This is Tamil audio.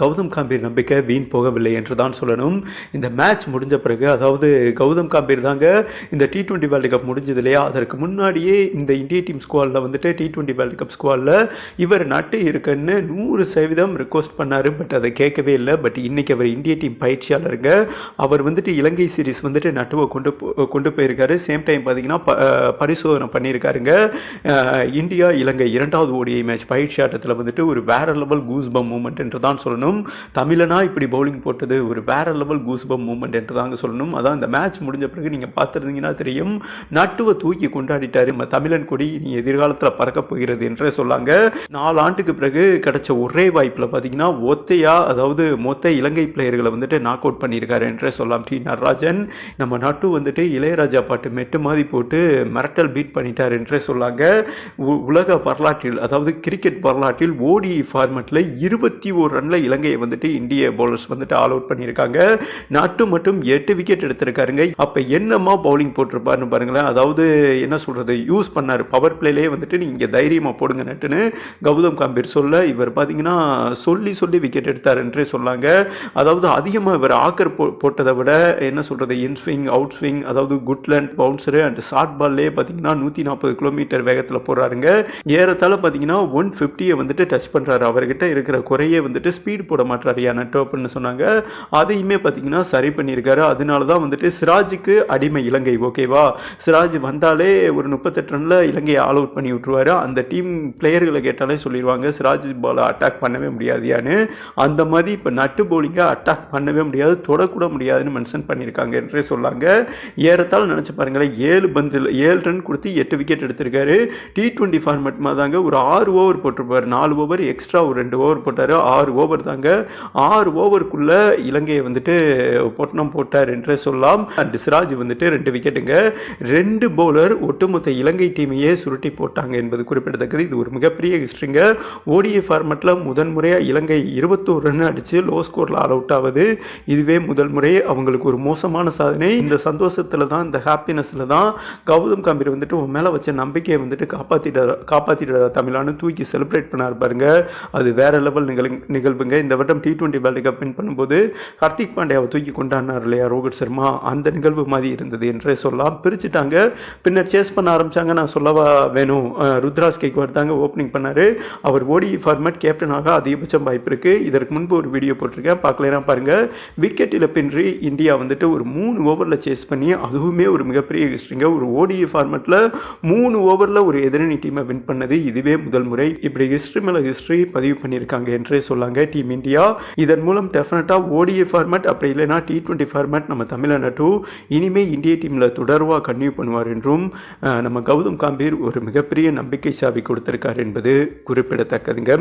கௌதம் காம்பீர் நம்பிக்கை வீண் போகவில்லை என்று தான் சொல்லணும். இந்த மேட்ச் முடிஞ்ச பிறகு அதாவது கௌதம் காம்பீர் தாங்க இந்த டி டுவெண்ட்டி வேர்ல்டு கப் முடிஞ்சது இல்லையா? அதற்கு முன்னாடியே இந்த இந்திய டீம் ஸ்குவாடில் வந்துட்டு டி டுவெண்ட்டி வேர்ல்டு கப் ஸ்குவாடில் இவர் நட்டு இருக்குன்னு நூறு சதவீதம் ரிக்வஸ்ட் பண்ணார். பட் அதை கேட்கவே இல்லை. பட் இன்றைக்கி அவர் இந்திய டீம் பயிற்சியாளருங்க. அவர் வந்துட்டு இலங்கை சீரிஸ் வந்துட்டு நட்டுவை கொண்டு போ- கொண்டு போயிருக்காரு. சேம் டைம் பார்த்தீங்கன்னா ப- பரிசோதனை பண்ணியிருக்காருங்க. இந்தியா இலங்கை இரண்டாவது ஓடிஐ மேட்ச் பயிற்சி ஆட்டத்தில் வந்துட்டு ஒரு வேற லெவல் கூஸ்பம் மூமெண்ட் என்று தான் சொல்லணும். தமிழனா இப்படி பவுலிங் போட்டது ஒரு வேற லெவல் கூஸ்பம் மூமெண்ட் என்று தாங்க சொல்லணும். அதான் இந்த மேட்ச் முடிஞ்ச பிறகு நீங்கள் பார்த்துருந்தீங்கன்னா தெரியும். நட்டுவை தூக்கி கொண்டாடிட்டாரு. நம்ம தமிழன் கொடி நீ எதிர்காலத்தில் பறக்க போகிறது என்றே சொல்லாங்க. நாலு ஆண்டுக்கு பிறகு கிடைச்ச ஒரே வாய்ப்பில் பார்த்தீங்கன்னா ஒத்தையா அதாவது மொத்த இலங்கை பிளேயர்களை வந்துட்டு நாக் அவுட் பண்ணியிருக்காரு என்றே சொல்லலாம் டி. நடராஜன். நம்ம நட்டு வந்துட்டு இளையராஜா பாட்டு மெட்டு மாதிரி போட்டு மிரட்டல் பீட் பண்ணிட்டார் என்றே சொல்லாங்க. உ- உலக வரலாற்றில் அதாவது கிரிக்கெட் வரலாற்றில் ஓடி ஃபார்மெட்டில் இருபத்தி ஒரு ரன்ல இலங்கையை வந்துட்டு இந்திய பவுலர்ஸ் வந்துட்டு ஆல் அவுட் பண்ணியிருக்காங்க. நட்டு மட்டும் எட்டு விக்கெட் எடுத்திருக்காருங்க. அப்போ என்னமா பவுலிங் போட்டிருப்பாருன்னு பாருங்களேன். அதாவது என்ன சொல்றது? யூஸ் பண்ணார். பவர் பிளேலேயே வந்துட்டு நீங்கள் தைரியமாக போடுங்க நட்டுன்னு கௌதம் காம்பீர் சொல்ல இவர் பார்த்தீங்கன்னா சொல்லி சொல்லி விக்கெட் எடுத்தார் என்றே சொன்னாங்க. அதாவது அதிகமாக இவர் ஆக்கர் போ போட்டதை விட என்ன சொல்கிறது இன்ஸ்விங் அவுட் ஸ்விங் அதாவது good length bouncer and short பால்லே பார்த்தீங்கன்னா நூற்றி நாற்பது கிலோமீட்டர் வேகத்தில் போடுறாருங்க. ஏறத்தால் பார்த்தீங்கன்னா ஒன் ஃபிஃப்டியை வந்துட்டு டச் பண்ணுறாரு அவர்கிட்ட இருக்கிற குறையே வந்துட்டு ஸ்பீட் போட மாட்டாரு நட்டு அப்படின்னு சொன்னாங்க. அதையுமே பார்த்தீங்கன்னா சரி பண்ணியிருக்காரு. அதனால தான் வந்துட்டு சிராஜுக்கு அடிமை இலங்கை ஓகேவா? சிராஜ் வந்தாலே ஒரு முப்பத்தெட்டு ரனில் இலங்கையை ஆல் அவுட் பண்ணி விட்டுருவாரு. அந்த டீம் பிளேயர்களை கேட்டாலே சொல்லிடுவாங்க சிராஜ் பாலை அட்டாக் பண்ணவே முடியாதியான்னு அந்த மாதிரி இப்போ நட்டு போலிங்க அட்டாக் பண்ணவே முடியாது தொடக்கூட முடியாதுன்னு மென்ஷன் பண்ணியிருக்காங்க என்றே சொல்லாங்க. ஏறத்தால் நினச்சி பாருங்களேன் ஏழு பந்தில் ஏழு ரன் கொடுத்து எட்டு விக்கெட் எடுத்திருக்காரு. டி டுவெண்ட்டி ஃபார்மேட் மாதாங்க தாங்க ஒரு ஆறு ஓவர் போட்டிருப்பார். நாலு ஓவர் எக்ஸ்ட்ரா ஒரு ரெண்டு ஓவர் போட்டார். ஆறு ஓவர் தாங்க ஆறு ஓவருக்குள்ள இலங்கையை வந்துட்டு பொட்டணம் போட்டார் என்றே சொல்லலாம். அண்ட் சிராஜ் வந்துட்டு ரெண்டு விக்கெட்டுங்க ரெண்டு பவுலர் ஒட்டுமொத்த இலங்கை டீமையே சுருட்டி போட்டாங்க என்பது குறிப்பிடத்தக்கது. இது ஒரு மிகப்பெரிய ஹிஸ்ட்ரிங்க ஓடிஏ ஃபார்மெட்டில் முதன் முறையாக இலங்கை இருபத்தோரு ரன் அடித்து லோ ஸ்கோரில் ஆல் அவுட் ஆகுது இதுவே முதல் முறை. அவங்களுக்கு ஒரு மோசமான சாதனை. இந்த சந்தோஷத்தில் தான் இந்த ஹாப்பினஸில் தான் கௌதம் காம்பீர் வந்துட்டு உன் மேலே வச்ச நம்பிக்கையை வந்துட்டு காப்பாற்றிட காப்பாற்றிட தமிழான்னு தூக்கி செலிப்ரேட் பண்ணார் பாருங்க. அது வேற லெவல் நிகழ் நிகழ்வுங்க. இந்த வருடம் T twenty world cup win பண்ணும்போது ஹர்திக் பாண்டியாவை தூக்கி கொண்டாடினார் இல்லையா ரோஹித் சர்மா? அந்த நிகழ்வு மாதிரி இருந்தது என்றே சொல்லலாம். பிரிச்சுட்டாங்க. பின்னர் சேஸ் பண்ண ஆரம்பிச்சாங்க. நான் சொல்லவா வேணும் அஹ் ருத்ராஜ் கேக்வாட் தாங்க ஓப்பனிங் பண்ணாரு. அவர் ஓடி ஃபார்மேட் கேப்டனாக அதிகபட்சம் வாய்ப்பு இருக்குது இதற்கு முன்பு ஒரு வீடியோ போட்டிருக்கேன். பார்க்கலாம் பாருங்க. விக்கெட் இழப்பின்றி இந்தியா வந்துட்டு ஒரு மூணு ஓவரில் சேஸ் பண்ணி அதுவுமே ஒரு மிகப்பெரிய ஹிஸ்ட்ரிங்க ஒரு ஓடிஏ ஃபார்மேட்டில் மூணு ஓவரில் ஒரு எதிரணி டீமை வின் பண்ணது இதுவே முதல் முறை. இப்படி ஹிஸ்ட்ரி மேலே ஹிஸ்ட்ரி பதிவு பண்ணியிருக்காங்க என்றே சொல்லாங்க. டீம் இந்தியா இதன் மூலம் டெஃபினட்டாக ஓடிஏ ஃபார்மேட் அப்படி இல்லைன்னா டி டுவெண்ட்டி ஃபார்மேட் நம்ம தமிழ்நாடு டூ இனிமே இந்திய டீமில் தொடர்வாக கன்டினியூ பண்ணுவார் என்றும் நம்ம கௌதம் காம்பீர் ஒரு மிகப்பெரிய நம்பிக்கை சாவி கொடுத்திருக்கார் என்பது குறிப்பிடத்தக்கதுங்க.